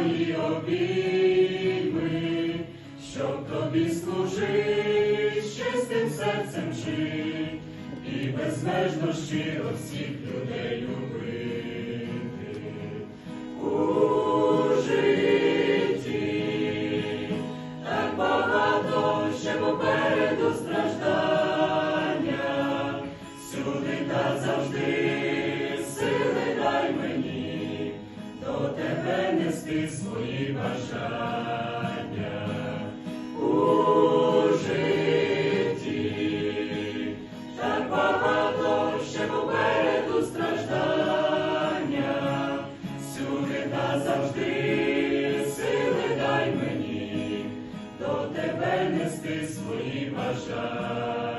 Твої обійми, щоб тобі служить, чистим серцем жить, і безмежно щиро всіх людей нести свої бажання. У житті так багато ще попереду страждання, всюди та завжди сили дай мені, до тебе нести свої бажання.